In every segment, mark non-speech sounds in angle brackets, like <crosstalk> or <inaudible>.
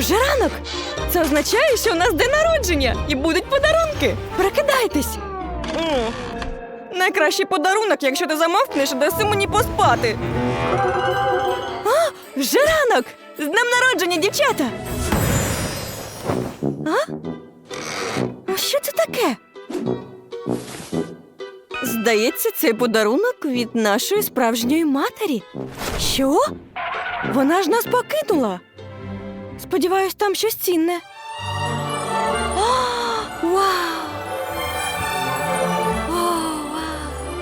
Вже ранок. Це означає, що у нас день народження і будуть подарунки. Прокидайтесь. М, Найкращий подарунок, якщо ти замовкнеш, даси мені поспати. А, вже ранок! З днем народження, дівчата! А? А що це таке? Здається, це подарунок від нашої справжньої матері. Що? Вона ж нас покинула. Сподіваюсь, там щось цінне. О, вау! О, вау!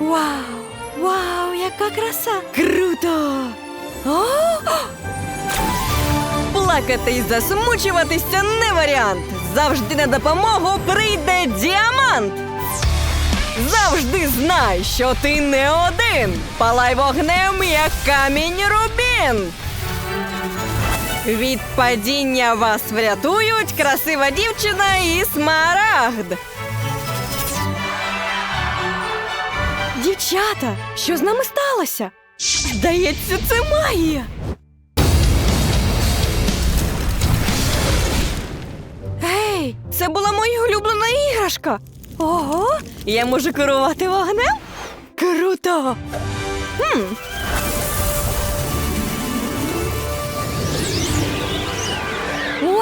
Вау! Вау, яка краса! Круто! О! Плакати і засмучуватися не варіант. Завжди на допомогу прийде діамант. Завжди знай, що ти не один. Палай вогнем, як камінь рубін. Від падіння вас врятують красива дівчина і смарагд. Дівчата, що з нами сталося? Здається, це магія. Гей, це була моя улюблена іграшка. Ого, я можу керувати вогнем? Круто! Хм.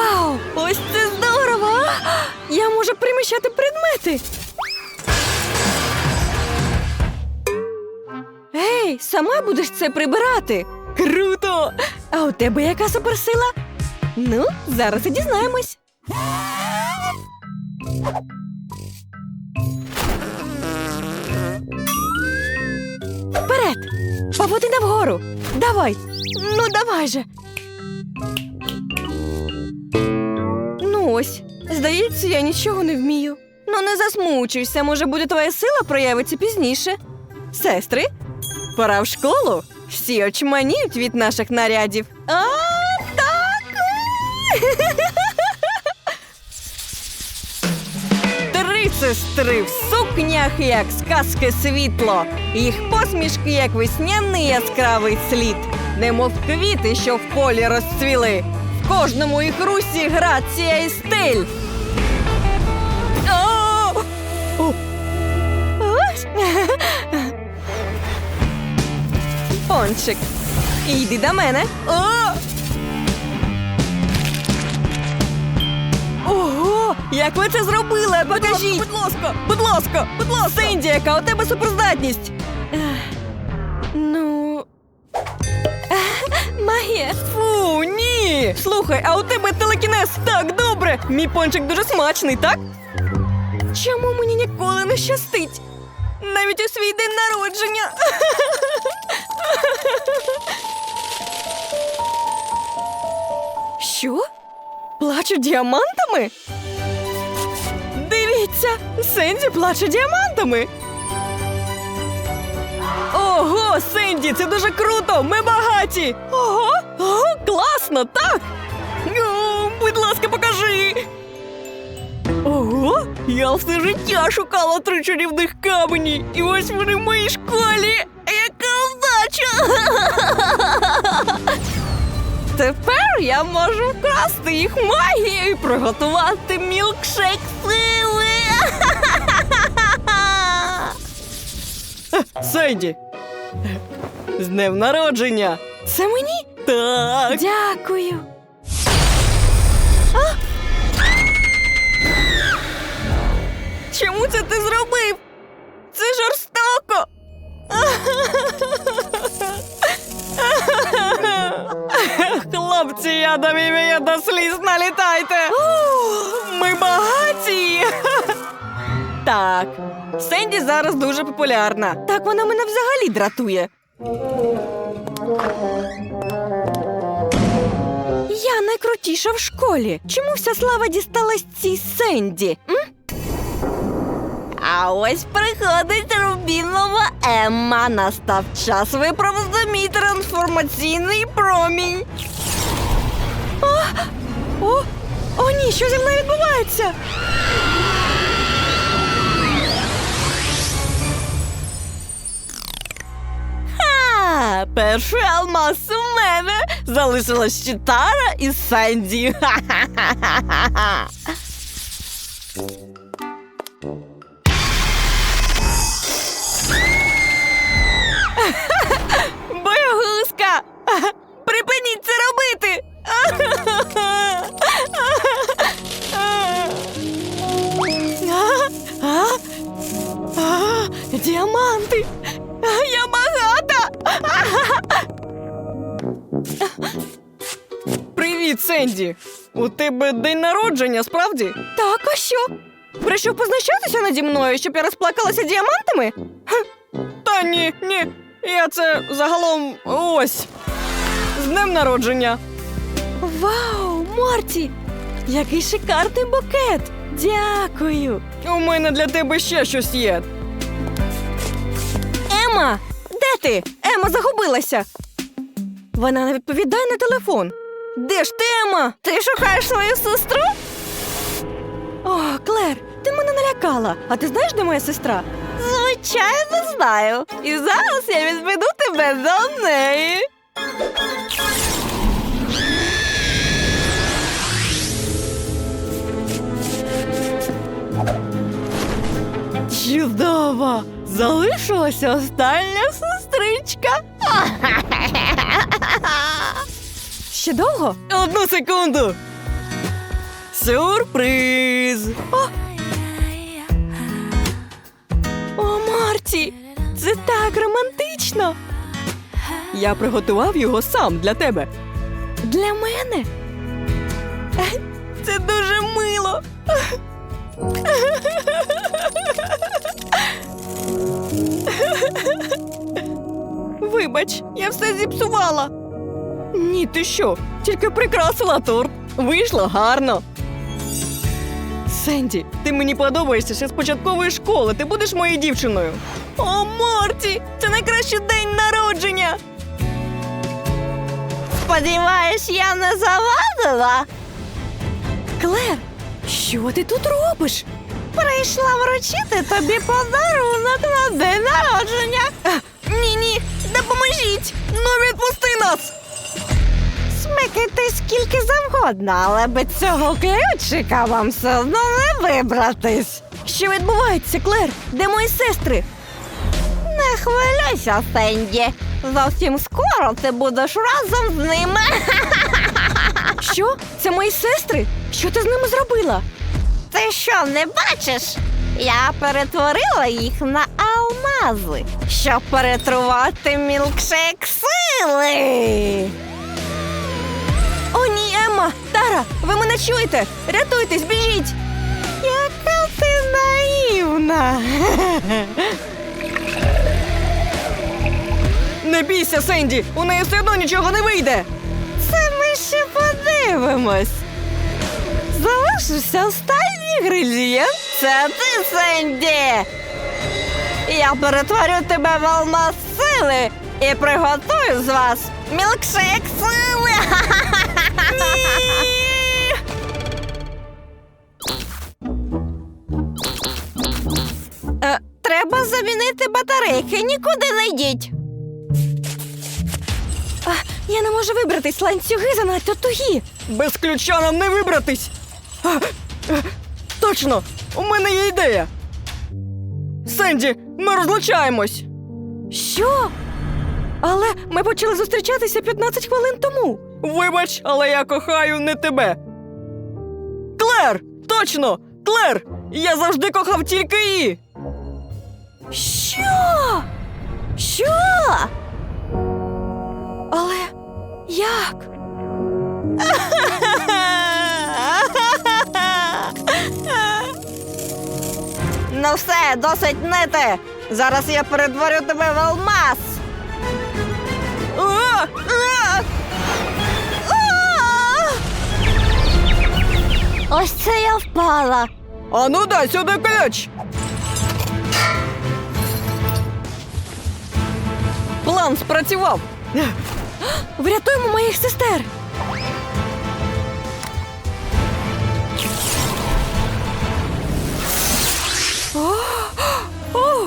Вау! Ось це здорово! Я можу приміщати предмети. Ей, сама будеш це прибирати. Круто! А у тебе яка суперсила? Ну, зараз і дізнаємось. Вперед! Павутина вгору! Давай! Ну, давай же! Ось, здається, я нічого не вмію. Ну не засмучуйся, може буде твоя сила проявиться пізніше. Сестри, пора в школу. Всі очманіють від наших нарядів. А, так! <laughs> Три сестри в сукнях, як сказки світло, їх посмішки, як весняний яскравий слід, немов квіти, що в полі розцвіли. Кожному їх русі грація і стиль. О! О! Пончик, йди до мене. О! Ого! Як ви це зробили? Покажіть! Будь ласка, будь ласка, будь ласка! Синді, яка у тебе суперздатність? Слухай, а у тебе телекінез так добре! Мій пончик дуже смачний, так? Чому мені ніколи не щастить? Навіть у свій день народження. <laughs> Що? Плачуть діамантами? Дивіться, Сенді плаче діамантами. Ого, Сенді, це дуже круто! Ми багаті! Ого, класно, так! О, будь ласка, покажи. Ого, я все життя шукала три чарівних камені, і ось вони в моїй школі. Яка вдача! <laughs> Тепер я можу вкрасти їх магією і приготувати мілкшейк сили. <laughs> Сенді, з днем народження! Це мені? Так. Дякую. А? Чому це ти зробив? Це жорстоко. Хлопці, я до мімія до сліз налітайте. Ми багаті. Так, Сенді зараз дуже популярна. Так вона мене взагалі дратує. Найкрутіша в школі. Чому вся слава дісталась цій Сенді? М? А ось приходить Рубінова Емма. Настав час виправити мій трансформаційний промінь. О, о, о, ні, що зі мною відбувається? Перший алмаз у мене залишилась ще Тара і Сенді. Ха-ха-ха-ха-ха. Боягузка! Припиніть це робити! Діаманти! Я Привіт, Сенді! У тебе день народження, справді? Так, а що? Прийшов познущатися наді мною, щоб я розплакалася діамантами? Ха, Та ні, ні. Я це загалом ось. З днем народження. Вау, Морті! Який шикарний букет! Дякую! У мене для тебе ще щось є. Ема! Де ти? Ема загубилася. Вона не відповідає на телефон. Де ж ти, Ема? Ти шукаєш свою сестру? О, Клер, ти мене налякала. А ти знаєш, де моя сестра? Звичайно, знаю. І зараз я відведу тебе до неї. Чудово! Залишилася остання сестричка. <laughs> Ще довго? Одну секунду. Сюрприз. О, О Марті! Це так романтично. Я приготував його сам для тебе. Для мене? Це дуже мило. Вибач, я все зіпсувала. Ні, ти що? Тільки прикрасила торт. Вийшло гарно. Сенді, ти мені подобаєшся ще з початкової школи. Ти будеш моєю дівчиною. О, Морті! Це найкращий день народження. Сподіваюсь, я не завадила. Клер, що ти тут робиш? Прийшла вручити тобі подарунок на Смикайте скільки завгодно, але без цього ключика вам все одно не вибратись. Що відбувається, Клер? Де мої сестри? Не хвилюйся, Сенді. Зовсім скоро ти будеш разом з ними. <laughs> Що? Це мої сестри? Що ти з ними зробила? Ти що, не бачиш? Я перетворила їх на алмази, щоб перетрувати мілкшейк сили. Тара, ви мене чуєте? Рятуйтесь, біжіть! Яка ти наївна. <laughs> Не бійся, Сенді! У неї все одно нічого не вийде. Це ми ще подивимось. Залишився останній інгредієнт. Це ти, Сенді. Я перетворю тебе в алмаз сили і приготую з вас мілкшейк сили. <laughs> замінити батарейки. Нікуди не йдіть. А, я не можу вибратись, ланцюги занадто тугі. Без ключа нам не вибратись. А, е, точно, у мене є ідея. Сенді, ми розлучаємось. Що? Але ми почали зустрічатися 15 хвилин тому. Вибач, але я кохаю не тебе. Клер! Точно! Клер! Я завжди кохав тільки її. Що? Що? Але як? Ну все, досить нити. Зараз я перетворю тебе в алмаз. Ось це я впала. А ну дай сюди ключ. План спрацював. Врятуємо моїх сестер. О, о,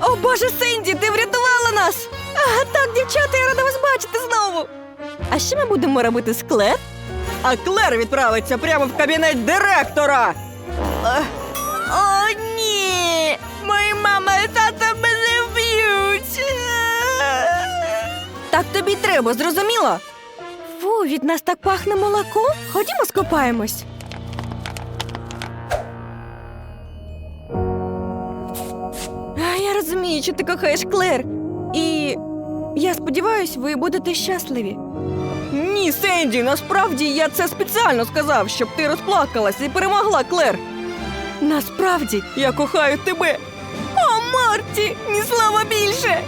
о, Боже, Сенді, ти врятувала нас! А, так, дівчата, я рада вас бачити знову. А що ми будемо робити з Клер? А Клер відправиться прямо в кабінет директора. Е, Так тобі треба, зрозуміло? Фу, від нас так пахне молоком. Ходімо скопаємось. А, Я розумію, що ти кохаєш Клер. І я сподіваюся, ви будете щасливі. Ні, Сенді, насправді я це спеціально сказав, щоб ти розплакалась і перемогла Клер. Насправді я кохаю тебе. О, Марті, ні слова більше.